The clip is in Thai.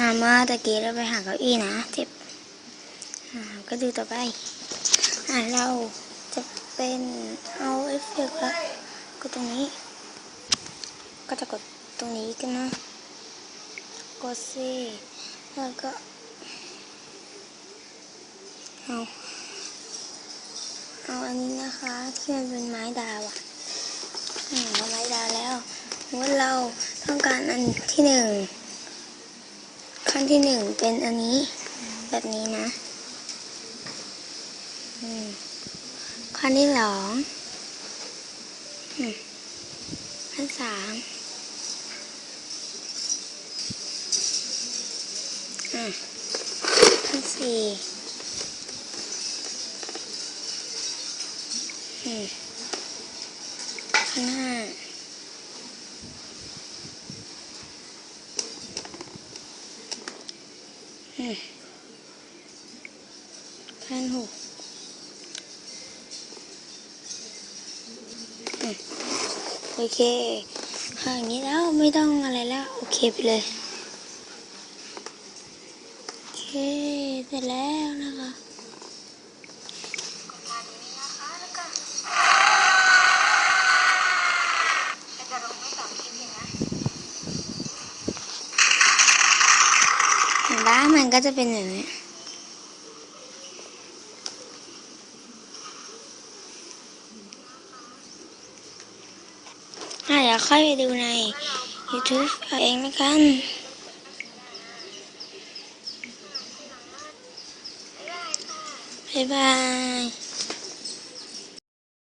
่าเมื่อตะกี้เราไปหาเก้าอี้นะเจ็บก็ดูต่อไป อ่าเราจะเป็นเอาเอฟเฟกต์ละกดตรงนี้ ก็จะกดตรงนี้กันนะ กดสิแล้วก็ เอา เอาอันนี้นะคะ ที่มันเป็นไม้ดาวอะอืมเอาไม้ดาวแล้วว่าเราต้องการอันที่หนึ่ง ขั้นที่หนึ่งเป็นอันนี้แบบนี้นะ ขั้นที่สองขั้นสามขั้นสี่ขั้นห้า พันหกโอเคค่ะอย่างนี้แล้วไม่ต้องอะไรแล้ว โอเคไปเลย โอเคเสร็จแล้ว นะคะเห็นปะมันก็จะเป็นอย่างนี้อะเดี๋ยวค่อยไปดูใน YouTube เอาเองนะกันบ๊ายบาย